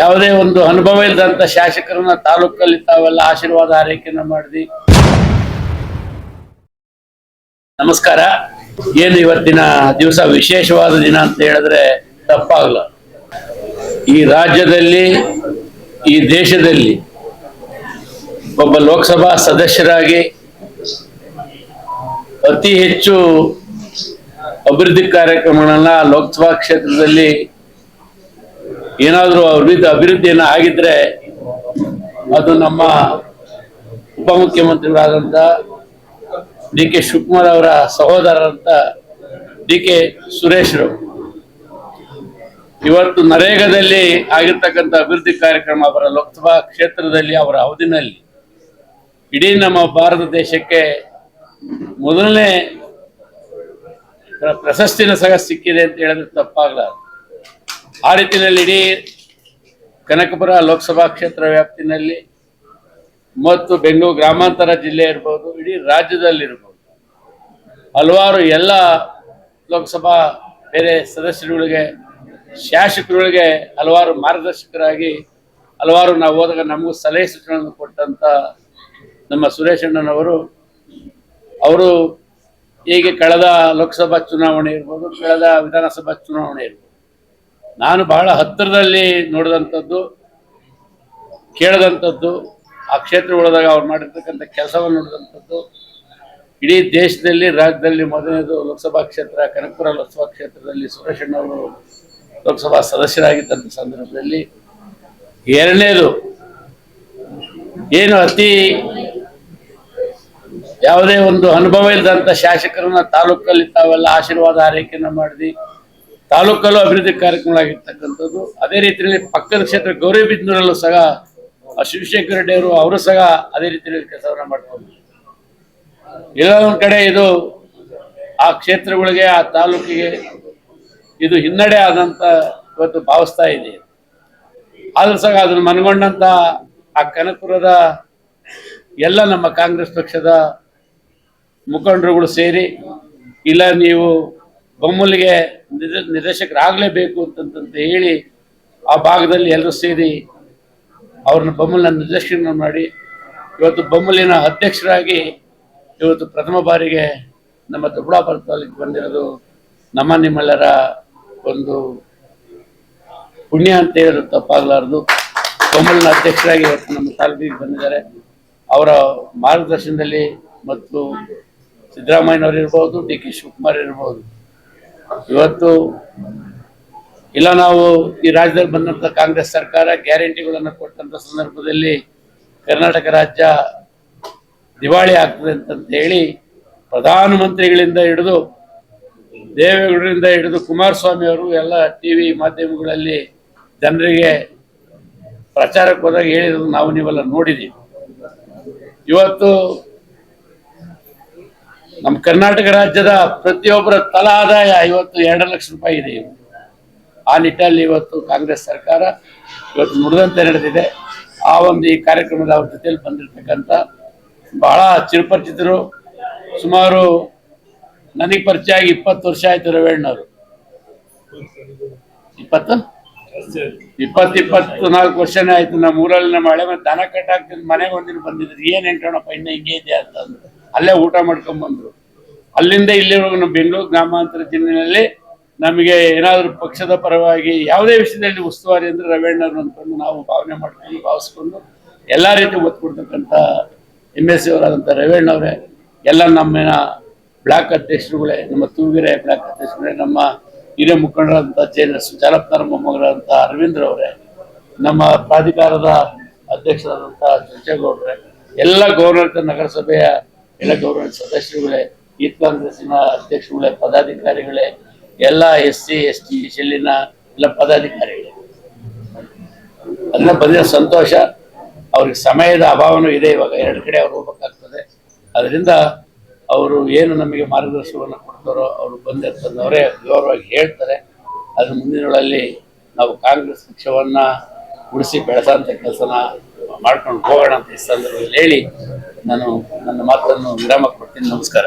ಯಾವುದೇ ಒಂದು ಅನುಭವ ಇಲ್ಲದಂತ ಶಾಸಕರನ್ನ ತಾಲೂಕಲ್ಲಿ ತಾವೆಲ್ಲ ಆಶೀರ್ವಾದ ಆರೈಕೆಯನ್ನ ಮಾಡಿದ್ವಿ ನಮಸ್ಕಾರ. ಏನು ಇವತ್ತಿನ ದಿವಸ ವಿಶೇಷವಾದ ದಿನ ಅಂತ ಹೇಳಿದ್ರೆ ತಪ್ಪಾಗಲ್ಲ ಈ ರಾಜ್ಯದಲ್ಲಿ, ಈ ದೇಶದಲ್ಲಿ ಒಬ್ಬ ಲೋಕಸಭಾ ಸದಸ್ಯರಾಗಿ ಅತಿ ಹೆಚ್ಚು ಅಭಿವೃದ್ಧಿ ಕಾರ್ಯಕ್ರಮಗಳನ್ನ ಲೋಕಸಭಾ ಕ್ಷೇತ್ರದಲ್ಲಿ ಏನಾದರೂ ಅಭಿವೃದ್ಧಿ ಅಭಿವೃದ್ಧಿಯನ್ನು ಆಗಿದ್ರೆ ಅದು ನಮ್ಮ ಉಪಮುಖ್ಯಮಂತ್ರಿಗಳಾದಂಥ ಡಿ ಕೆ ಶಿವಕುಮಾರ್ ಅವರ ಸಹೋದರರಂತ ಡಿ ಕೆ ಸುರೇಶ್ರು. ಇವತ್ತು ನರೇಗಾದಲ್ಲಿ ಆಗಿರ್ತಕ್ಕಂಥ ಅಭಿವೃದ್ಧಿ ಕಾರ್ಯಕ್ರಮ ಅವರ ಲೋಕಸಭಾ ಕ್ಷೇತ್ರದಲ್ಲಿ ಅವರ ಅವಧಿನಲ್ಲಿ ಇಡೀ ನಮ್ಮ ಭಾರತ ದೇಶಕ್ಕೆ ಮೊದಲನೇ ಪ್ರ- ಪ್ರಶಸ್ತಿನ ಸಹ ಸಿಕ್ಕಿದೆ ಅಂತ ಹೇಳಿದ್ರೆ ತಪ್ಪಾಗಲಾರದು. ಆ ರೀತಿಯಲ್ಲಿ ಇಡೀ ಕನಕಪುರ ಲೋಕಸಭಾ ಕ್ಷೇತ್ರ ವ್ಯಾಪ್ತಿನಲ್ಲಿ ಮತ್ತು ಬೆಂಗಳೂರು ಗ್ರಾಮಾಂತರ ಜಿಲ್ಲೆ ಇರ್ಬೋದು, ಇಡೀ ರಾಜ್ಯದಲ್ಲಿರ್ಬೋದು, ಹಲವಾರು ಎಲ್ಲ ಲೋಕಸಭಾ ಬೇರೆ ಸದಸ್ಯರುಗಳಿಗೆ, ಶಾಸಕರುಗಳಿಗೆ ಹಲವಾರು ಮಾರ್ಗದರ್ಶಕರಾಗಿ ಹಲವಾರು ನಾವು ಹೋದಾಗ ನಮಗೂ ಸಲಹೆ ಸೂಚನೆಗಳನ್ನು ಕೊಟ್ಟಂತ ನಮ್ಮ ಸುರೇಶ್ ಅಣ್ಣನವರು. ಅವರು ಹೀಗೆ ಕಳೆದ ಲೋಕಸಭಾ ಚುನಾವಣೆ ಇರ್ಬೋದು, ಕಳೆದ ವಿಧಾನಸಭಾ ಚುನಾವಣೆ ಇರ್ಬೋದು. ನಾನು ಬಹಳ ಹತ್ತಿರದಲ್ಲಿ ನೋಡಿದಂಥದ್ದು, ಕೇಳಿದಂಥದ್ದು, ಆ ಕ್ಷೇತ್ರ ಉಳಿದಾಗ ಅವ್ರು ಮಾಡಿರ್ತಕ್ಕಂಥ ಕೆಲಸವನ್ನು ನೋಡಿದಂಥದ್ದು. ಇಡೀ ದೇಶದಲ್ಲಿ, ರಾಜ್ಯದಲ್ಲಿ ಮೊದಲನೇದು ಲೋಕಸಭಾ ಕ್ಷೇತ್ರ, ಕನಕಪುರ ಲೋಕಸಭಾ ಕ್ಷೇತ್ರದಲ್ಲಿ ಸುರೇಶ್ ಅವರು ಲೋಕಸಭಾ ಸದಸ್ಯರಾಗಿದ್ದಂಥ ಸಂದರ್ಭದಲ್ಲಿ ಎರಡನೇದು ಏನು ಅತಿ ಯಾವುದೇ ಒಂದು ಅನುಭವ ಇಲ್ಲದಂಥ ಶಾಸಕರನ್ನ ತಾಲೂಕಲ್ಲಿ ತಾವೆಲ್ಲ ಆಶೀರ್ವಾದ ಆರೈಕೆಯನ್ನು ಮಾಡಿದಿ ತಾಲೂಕಲ್ಲೂ ಅಭಿವೃದ್ಧಿ ಕಾರ್ಯಕ್ರಮಗಳಾಗಿರ್ತಕ್ಕಂಥದ್ದು. ಅದೇ ರೀತಿಯಲ್ಲಿ ಪಕ್ಕದ ಕ್ಷೇತ್ರ ಗೌರಿಬಿದ್ನೂರಲ್ಲೂ ಸಹ, ಆ ಶಿವಶೇಖರ ರೆಡ್ಡಿ ಅವರು ಅವರು ಸಹ ಅದೇ ರೀತಿಯಲ್ಲಿ ಕೆಲಸವನ್ನು ಮಾಡ್ಕೊಂಡು ಇಲ್ಲ, ಒಂದು ಕಡೆ ಇದು ಆ ಕ್ಷೇತ್ರಗಳಿಗೆ, ಆ ತಾಲೂಕಿಗೆ ಇದು ಹಿನ್ನಡೆ ಆದಂತ ಇವತ್ತು ಭಾವಿಸ್ತಾ ಇದೆ. ಆದ್ರೂ ಸಹ ಅದನ್ನು ಮನಗೊಂಡಂತ ಆ ಕನಕಪುರದ ಎಲ್ಲ ನಮ್ಮ ಕಾಂಗ್ರೆಸ್ ಪಕ್ಷದ ಮುಖಂಡರುಗಳು ಸೇರಿ, ಇಲ್ಲ, ನೀವು ಬೊಮ್ಮಲಿಗೆ ನಿರ್, ನಿರ್ದೇಶಕರಾಗಲೇಬೇಕು ಅಂತಂತ ಹೇಳಿ ಆ ಭಾಗದಲ್ಲಿ ಎಲ್ಲರೂ ಸೇರಿ ಅವ್ರನ್ನ ಬೊಮ್ಮಲಿನ ನಿರ್ದೇಶನ ಮಾಡಿ ಇವತ್ತು ಬೊಮ್ಮಲಿನ ಅಧ್ಯಕ್ಷರಾಗಿ ಇವತ್ತು ಪ್ರಥಮ ಬಾರಿಗೆ ನಮ್ಮ ದೊಡ್ಡಬಳ್ಳಾಪುರ ತಾಲೂಕಿಗೆ ಬಂದಿರೋದು ನಮ್ಮ ನಿಮ್ಮೆಲ್ಲರ ಒಂದು ಪುಣ್ಯ ಅಂತ ಹೇಳಿದ್ರು ತಪ್ಪಾಗಲಾರದು. ಬೊಮ್ಮಲಿನ ಅಧ್ಯಕ್ಷರಾಗಿ ಇವತ್ತು ನಮ್ಮ ತಾಲೂಕಿಗೆ ಬಂದಿದ್ದಾರೆ. ಅವರ ಮಾರ್ಗದರ್ಶನದಲ್ಲಿ ಮತ್ತು ಸಿದ್ದರಾಮಯ್ಯನವರು ಇರ್ಬೋದು ಡಿ ಕೆ ಶಿವಕುಮಾರ್ ಇರ್ಬೋದು. ಇವತ್ತು ಇಲ್ಲ, ನಾವು ಈ ರಾಜ್ಯದಲ್ಲಿ ಬಂದಂತ ಕಾಂಗ್ರೆಸ್ ಸರ್ಕಾರ ಗ್ಯಾರಂಟಿಗಳನ್ನು ಕೊಟ್ಟಂತ ಸಂದರ್ಭದಲ್ಲಿ ಕರ್ನಾಟಕ ರಾಜ್ಯ ದಿವಾಳಿ ಆಗ್ತದೆ ಅಂತಂತ ಹೇಳಿ ಪ್ರಧಾನಮಂತ್ರಿಗಳಿಂದ ಹಿಡಿದು ದೇವೇಗೌಡರಿಂದ ಹಿಡಿದು ಕುಮಾರಸ್ವಾಮಿ ಅವರು ಎಲ್ಲ ಟಿವಿ ಮಾಧ್ಯಮಗಳಲ್ಲಿ ಜನರಿಗೆ ಪ್ರಚಾರಕ್ಕೆ ಹೋದಾಗ ಹೇಳಿದ್ರು ನಾವು ನೀವೆಲ್ಲ ನೋಡಿದ್ದೀವಿ. ಇವತ್ತು ನಮ್ಮ ಕರ್ನಾಟಕ ರಾಜ್ಯದ ಪ್ರತಿಯೊಬ್ಬರ ತಲಾ ಆದಾಯ ಇವತ್ತು ಎರಡು ಲಕ್ಷ ರೂಪಾಯಿ ಇದೆ. ಆ ನಿಟ್ಟಲ್ಲಿ ಇವತ್ತು ಕಾಂಗ್ರೆಸ್ ಸರ್ಕಾರ ಇವತ್ತು ನುಡಿದಂತೆ ನಡೆದಿದೆ. ಆ ಒಂದು ಈ ಕಾರ್ಯಕ್ರಮದ ಅವ್ರ ಜೊತೆಯಲ್ಲಿ ಬಂದಿರತಕ್ಕಂಥ ಬಹಳ ಚಿರುಪರಿಚಿತರು, ಸುಮಾರು ನನಗೆ ಪರಿಚಯ ಆಗಿ ಇಪ್ಪತ್ತು ವರ್ಷ ಆಯ್ತು ರವೇಣ್ಣವರು. ಇಪ್ಪತ್ತು? ಇಪ್ಪತ್ತು ಇಪ್ಪತ್ತು ನಾಲ್ಕು ವರ್ಷನೇ ಆಯ್ತು. ನಮ್ಮ ಊರಲ್ಲಿ ನಮ್ಮ ಹಳೆ ಮತ್ತೆ ದನ ಕಟ್ಟಾಕ್ತಿದ್ ಮನೆಗೆ ಒಂದಿನ ಬಂದಿದ್ರು. ಏನ್ ಎಂಟೋಣಪ್ಪ ಇನ್ನ ಹಿಂಗೆ ಇದೆ ಅಂತ ಅಲ್ಲೇ ಊಟ ಮಾಡ್ಕೊಂಡ್ ಬಂದ್ರು ಅಲ್ಲಿಂದ ಇಲ್ಲಿವರೆಗೂ ನಮ್ಮ ಬೆಂಗಳೂರು ಗ್ರಾಮಾಂತರ ಜಿಲ್ಲೆಯಲ್ಲಿ ನಮಗೆ ಏನಾದರೂ ಪಕ್ಷದ ಪರವಾಗಿ ಯಾವುದೇ ವಿಷಯದಲ್ಲಿ ಉಸ್ತುವಾರಿ ಅಂದ್ರೆ ರವೀಣ್ಣರು ಅಂತಂದು ನಾವು ಭಾವನೆ ಮಾಡ್ಕೊಂಡು ಭಾವಿಸ್ಕೊಂಡು ಎಲ್ಲ ರೀತಿ ಒತ್ತು ಕೊಡ್ತಕ್ಕಂಥ ಎಂ ಎಸ್ ಸಿ ಅವರಾದಂಥ ರವೀಣ್ಣವರೇ, ಎಲ್ಲ ನಮ್ಮಿನ ಬ್ಲಾಕ್ ಅಧ್ಯಕ್ಷರುಗಳೇ, ನಮ್ಮ ತೂಗಿರೆ ಬ್ಲಾಕ್ ಅಧ್ಯಕ್ಷರುಗಳೇ, ನಮ್ಮ ಹಿರಿಯ ಮುಖಂಡರಾದಂಥ ಜೆ ಎಸ್ ಜಾಲಪ್ಪನವರ ಮೊಮ್ಮಗರಾದಂಥ ಅರವಿಂದ್ರ ಅವರೇ, ನಮ್ಮ ಪ್ರಾಧಿಕಾರದ ಅಧ್ಯಕ್ಷರಾದಂಥ ಚಂಚೇಗೌಡ್ರೆ ಎಲ್ಲ ಗೌರ್ನರ್ ನಗರಸಭೆಯ ಎಲ್ಲ ಗೌರ್ಮೆಂಟ್ ಸದಸ್ಯರುಗಳೇ ಯೂತ್ ಕಾಂಗ್ರೆಸ್ಸಿನ ಅಧ್ಯಕ್ಷರುಗಳೇ, ಪದಾಧಿಕಾರಿಗಳೇ, ಎಲ್ಲ ಎಸ್ ಸಿ ಎಸ್ ಟಿ ಶೈಲಿನ ಎಲ್ಲ ಪದಾಧಿಕಾರಿಗಳೇ. ಅದನ್ನ ಬಂದಿರೋ ಸಂತೋಷ, ಅವ್ರಿಗೆ ಸಮಯದ ಅಭಾವನೂ ಇದೆ ಇವಾಗ. ಎರಡು ಕಡೆ ಅವ್ರು ಹೋಗ್ಬೇಕಾಗ್ತದೆ. ಅದರಿಂದ ಅವರು ಏನು ನಮಗೆ ಮಾರ್ಗದರ್ಶನವನ್ನು ಕೊಡ್ತಾರೋ ಅವರು ಬಂದೆ ತಂದವರೇ ವಿವರವಾಗಿ ಹೇಳ್ತಾರೆ. ಅದ್ರ ಮುಂದಿನಗಳಲ್ಲಿ ನಾವು ಕಾಂಗ್ರೆಸ್ ಪಕ್ಷವನ್ನ ಉಳಿಸಿ ಬೆಳೆಸೋಂಥ ಕೆಲಸನ ಮಾಡ್ಕೊಂಡು ಹೋಗೋಣ ಅಂತ ಈ ಸಂದರ್ಭದಲ್ಲಿ ಹೇಳಿ ನಾನು ನನ್ನ ಮಾತನ್ನು ವಿರಾಮ ಕೊಡ್ತೀನಿ. ನಮಸ್ಕಾರ.